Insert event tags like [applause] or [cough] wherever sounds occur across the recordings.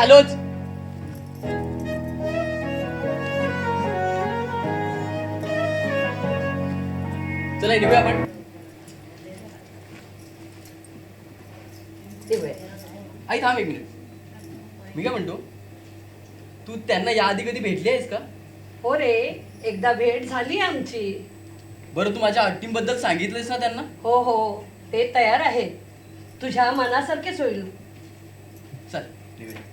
आलोच चला निघूया आपण. आई थांब एक मिनिट. मी काय म्हणतो? तू त्यांना याआधी कधी भेटली आहेस का? हो रे एकदा भेट झाली आमची. बरं तू माझ्या अट्टींबद्दल सांगितलंस ना त्यांना? हो हो ते तयार आहेत. तुझ्या मनासारखेच होईल. चल निघूया.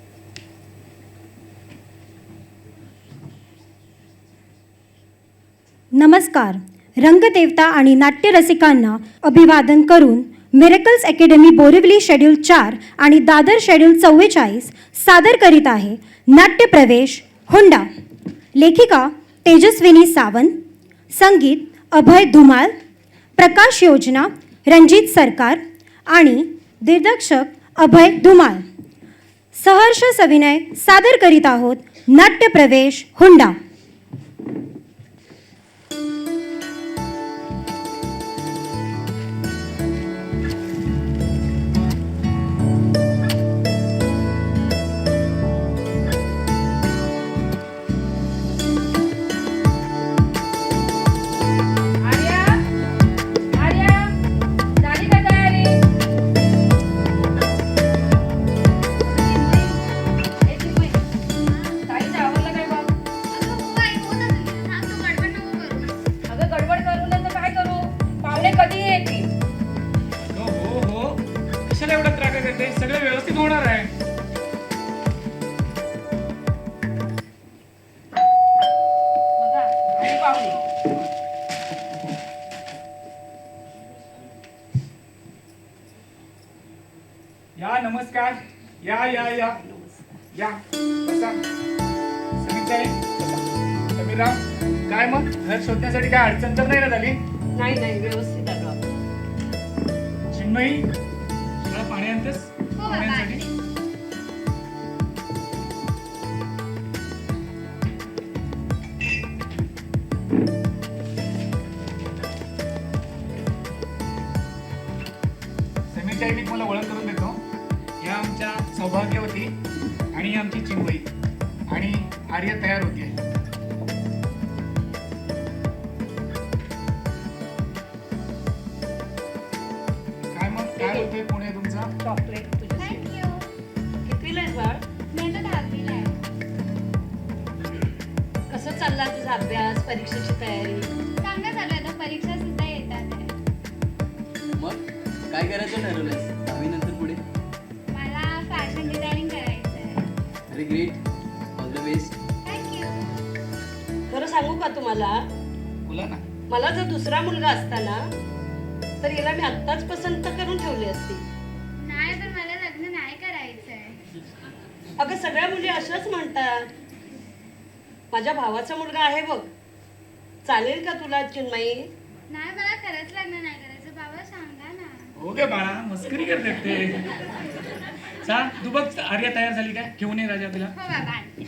नमस्कार. रंगदेवता आणि नाट्यरसिकांना अभिवादन करून मिरेकल्स अकॅडमी बोरिवली शेड्यूल चार आणि दादर शेड्यूल चव्वेचाळीस सादर करीत आहे नाट्यप्रवेश हुंडा. लेखिका तेजस्विनी सावंत संगीत अभय धुमाळ प्रकाश योजना रणजित सरकार आणि दिग्दर्शक अभय धुमाळ. सहर्ष सविनय सादर करीत आहोत नाट्यप्रवेश हुंडा. या नमस्कार. या या या. या. बसा समीरराव काय मग? घर शोधण्यासाठी काय अडचण तर नाही ना झाली? नाही नाही व्यवस्थित आलो आपण. चिन्मयी तुला पाणी आणतेस? पाहुण्यांसाठी? मी तुम्हाला ओळख करून सौभाग्यवती आणि आमची चिन्मयी आणि आर्य तयार होती. काय मग? काय होतंय पुणे तुमचा? चॉकलेट तुझ्यासाठी कितवीला आहेस बाळ कसं चालला तुझा अभ्यास परीक्षेची तयारी? परीक्षा सुद्धा येतात. मग? काय करायचं ठरवलंयस? डिझायनिंग करायचं आहे. अरे great all the best thank you खरं सांगू का तुम्हाला? बोला ना. मला जर दुसरा मुलगा असता ना तर याला मी आत्ताच पसंत करून ठेवली असती. नाही पण मला लग्न नाही करायचं आहे. अगं सगळ्या मुली अशाच म्हणतात. माझ्या भावाचा मुलगा आहे बघ. चालेल का तुला चिन्मयी? नाही मला खरंच लग्न नाही करायचं. बाबा सांगा ना. हो गे बाळा मस्करी करतात ते. चा तू बघ आर्या तयार झाली काय? घेऊन ये राजा तिला. हो बाबा आणते.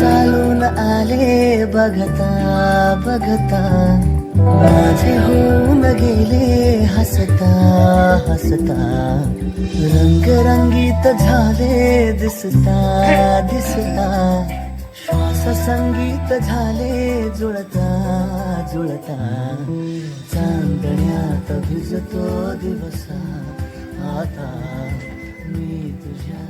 चालून आले बघता बघता. माझे होऊन गेले हसता हसता. रंगरंगीत झाले दिसता दिसता. श्वास संगीत झाले जुळता जुळता. चांदण्यात भिजतो दिवसा. आता मी तुझ्या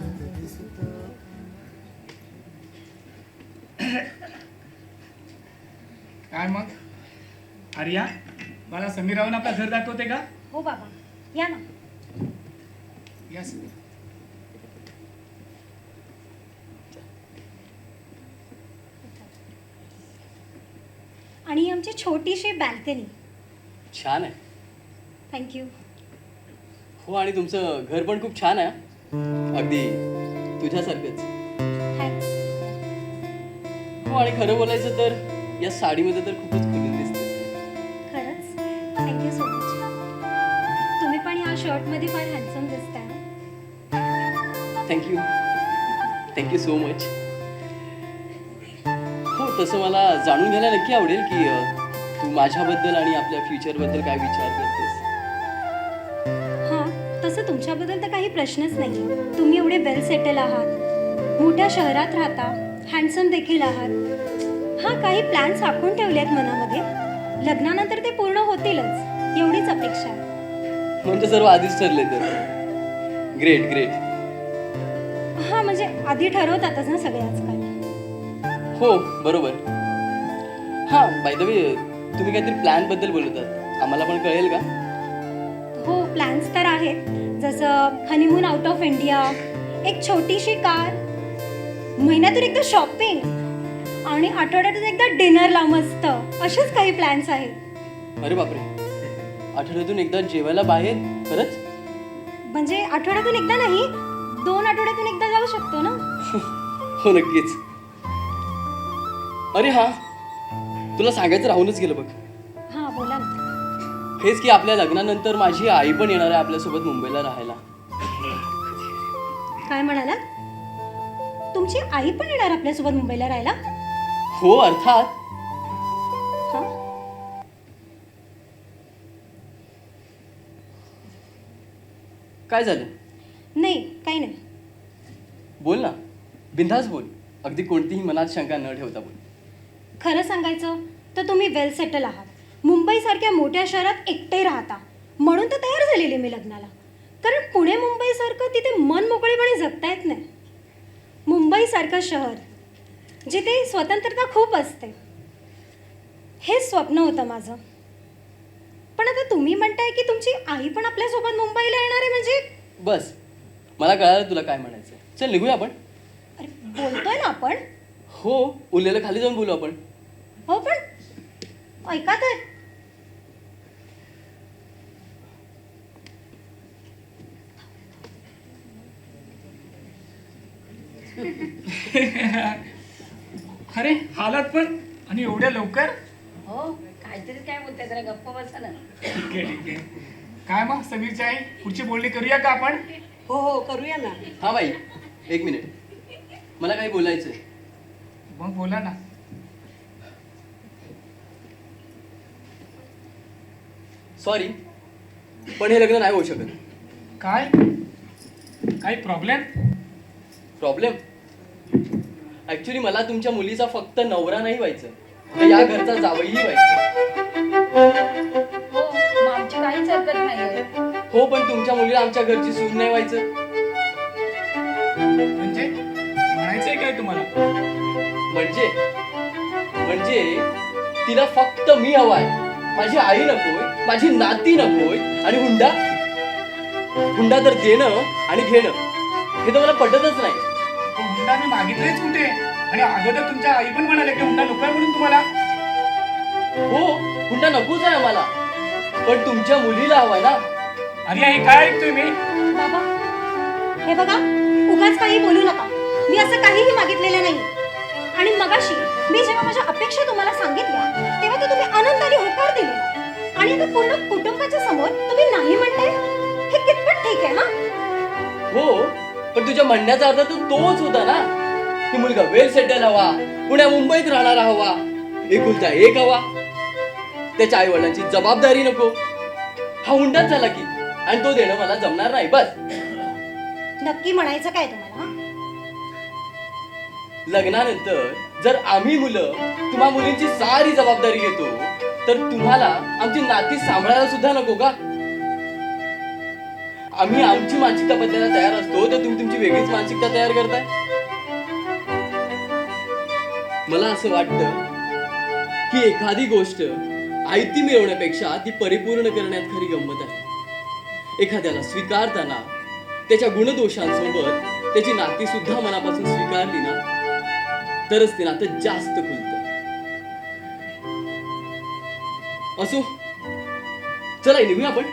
काय मग? आर्या मला समीर रावून आपलं घर दाखवते का? हो बाबा या ना. या समीर. आणि ही आमची छोटीशी बॅल्कनी छान आहे. थँक्यू हो आणि तुमचं घर पण खूप छान आहे. अगदी तुझ्यासारखंच. थँक्स हो आणि खरं बोलायचं तर या साडीमध्ये तर खूपच शर्टमध्ये फार हँडसम दिसताय. थँक्यू थँक्यू सो मच हो तसं मला जाणून घ्यायला नक्की आवडेल की तू माझ्याबद्दल आणि आपल्या फ्युचरबद्दल काय विचार करतेस? हां तसं तुमच्याबद्दल तर काही प्रश्नच नाही तुम्ही एवढे वेल सेटल आहात. मोठ्या शहरात राहता हँडसम देखील आहात. हां काही प्लॅन्स आखून ठेवले आहेत मनामध्ये. लग्नानंतर ते पूर्ण होतीलच. एवढीच अपेक्षा आहे. म्हणजे सर्व आधीच ठरले तर ग्रेट ग्रेट हां म्हणजे आधी ठरवतातच ना सगळे आजकाल. हो बरोबर. हां बाय द वे तुम्ही काहीतरी प्लॅनबद्दल बोलत आहात. आम्हाला पण कळेल का? हो प्लॅन्स तर आहेत. जसं हनीमून आउट ऑफ इंडिया एक छोटीशी कार महिन्यातून एकदा शॉपिंग आणि आठवड्यातून एकदा डिनरला मस्त. असेच काही प्लॅन्स आहेत. अरे बापरे. आठवड्यातून एकदा जेवायला बाहेर खरंच? म्हणजे आठवड्यातून एकदा नाही दोन आठवड्यातून एकदा जाऊ शकतो ना? [laughs] हो नक्कीच. अरे हां तुला सांगायचं राहूनच गेलं बघ. हां बोला ना. हेच की आपल्या लग्नानंतर माझी आई पण येणार आहे आपल्यासोबत मुंबईला राहायला. काय म्हणाला? तुमची आई पण येणार आपल्यासोबत मुंबईला राहायला? हो अर्थात. काय झालं? नाही काही नाही. बोल ना. बिंदास बोल. अगदी कोणतीही मनात शंका न ठेवता बोल. खरं सांगायचं तर तुम्ही वेल सेटल आहात. मुंबईसारख्या मोठ्या शहरात एकटे राहता. म्हणून तर तयार झालेले मी लग्नाला. कारण पुणे मुंबईसारखं तिथे मन मोकळेपणे जगता येत नाही. मुंबईसारखं शहर जिथे स्वतंत्रता खूप असते. हेच स्वप्न होतं माझं. पण आता तुम्ही म्हणताय की तुमची आई पण आपल्यासोबत मुंबईला येणार आहे म्हणजे? बस. मला कळालं तुला काय म्हणायचं चल निघूया आपण. अरे बोलतोय ना आपण. हो उरलेलं खाली जाऊन बोलू आपण. हो पण ऐका तर. [laughs] अरे हालात पण आणि एवढ्या लवकर? काय बोलते जरा गप्प बसा ना. ठीक आहे ठीक आहे. काय मग समीरची आई? पुढची बोलणी करूया का आपण? हो हो करूया ना. हा बाई. एक मिनिट. मला काही बोलायचं. मग बोला ना. सॉरी पण हे लग्न नाही होऊ शकत. काय? काही प्रॉब्लेम प्रॉब्लेम ऍक्च्युली मला तुमच्या मुलीचा फक्त नवरा नाही व्हायचं. या घरचा जावईही व्हायचं हो मग आमची काहीच हरकत नाहीये हो पण तुमच्या मुलीला आमच्या घरची सून नाही व्हायचं. म्हणजे? म्हणायचंय काय तुम्हाला? म्हणजे? म्हणजे तिला फक्त मी हवाय. माझी आई नकोय माझी नाती नकोय आणि हुंडा? हुंडा तर देणं आणि घेणं. हे तर मला पटतच नाही. तो हुंडा मी मागितलायच कुठे? आणि अगोदर तुमच्या आई पण म्हणाले की हुंडा नकोय म्हणून तुम्हाला? हो हुंडा नकोच आहे आम्हाला. पण तुमच्या मुलीला हवाय ना. अरे आई काय ऐकतोय मी? बाबा हे बघा उगाच काही बोलू नका. मी असं काहीही मागितलेलं नाही. आणि मगाशी मी जेव्हा माझ्या अपेक्षा तुम्हाला सांगितल्या तेव्हा तर तुम्ही आनंदाने होकार दिले. आणि आता पूर्ण कुटुंबाच्या समोर तुम्ही नाही म्हणताय? हे कितपत ठीक आहे ना? हो पण तुझ्या म्हणण्याचा अर्थ तर तोच होता ना. की मुलगा वेल सेटल हवा. पुण्या मुंबईत राहणारा हवा. एकुलता एक हवा. त्याच्या आई वडिलांची जबाबदारी नको. हा हुंडाच झाला की आणि तो देणं मला जमणार नाही बस. नक्की म्हणायचं काय तुम्हाला? हं? लग्नानंतर जर आम्ही मुलं तुम्हा मुलींची सारी जबाबदारी घेतो तर तुम्हाला आमची नाती सांभाळायला सुद्धा नको का? आम्ही आमची मानसिकता बदलायला तयार असतो तर तुम्ही तुमची वेगळीच मानसिकता तयार करताय? मला असं वाटतं की एखादी गोष्ट आयती मिळवण्यापेक्षा ती परिपूर्ण करण्यात खरी गंमत आहे. एखाद्याला स्वीकारताना त्याच्या गुणदोषांसोबत त्याची नाती सुद्धा मनापासून स्वीकारली ना तरच ते नातं जास्त खुलत. असो चला निघूया आपण.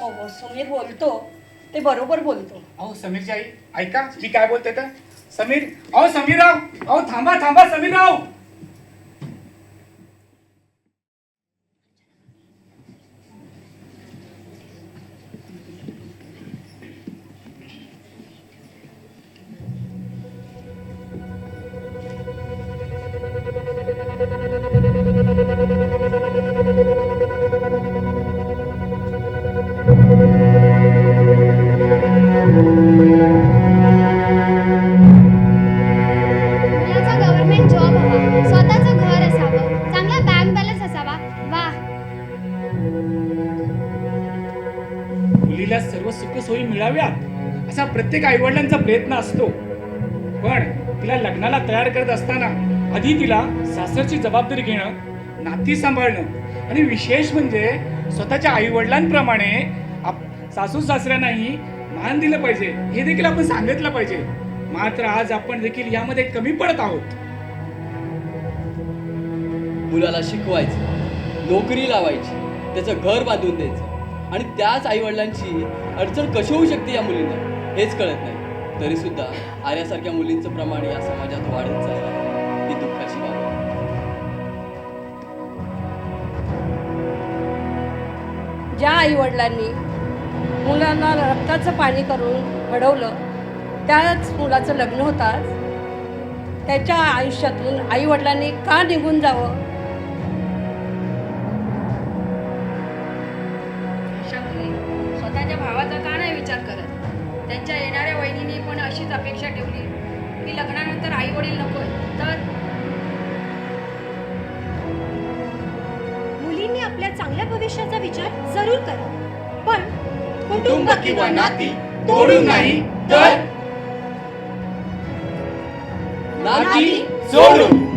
हो समीर बोलतो ते बरोबर बोलतो. अहो समीरची आई ऐका मी काय बोलते तर? समीर अहो समीरराव अहो थांबा थांबा समीरराव. प्रत्येक आईवडिलांचा प्रयत्न असतो. पण तिला लग्नाला तयार करत असताना आधी तिला सासरची जबाबदारी घेणं नाती सांभाळणं आणि विशेष म्हणजे स्वतःच्या आईवडिलांप्रमाणे आप सासू सासऱ्यांनाही मान दिलं पाहिजे. हे देखील आपण सांगितलं पाहिजे. मात्र आज आपण देखील यामध्ये कमी पडत आहोत. मुलाला शिकवायचं नोकरी लावायची त्याचं घर बांधून द्यायचं आणि त्याच आईवडिलांची अडचण कशी होऊ शकते या मुलींना? हेच कळत नाही. तरी सुद्धा आर्यासारख्या मुलींचं प्रमाण या समाजात वाढत चाललं आहे ही दुःखाची बाब आहे. ज्या आईवडिलांनी मुलांना रक्ताचं पाणी करून घडवलं त्याच मुलाचं लग्न होताच त्याच्या आयुष्यातून आईवडिलांनी का निघून जावं? स्वतःच्या भावाचा का नाही विचार करत? त्यांच्या येणाऱ्या वहिनीने पण अशीच अपेक्षा ठेवली की लग्नानंतर आई वडील नकोय. तर मुलींनी आपल्या चांगल्या भविष्याचा विचार जरूर करा. पण कुटुंब किंवा नाती तोडून नाही तर नाती सोडून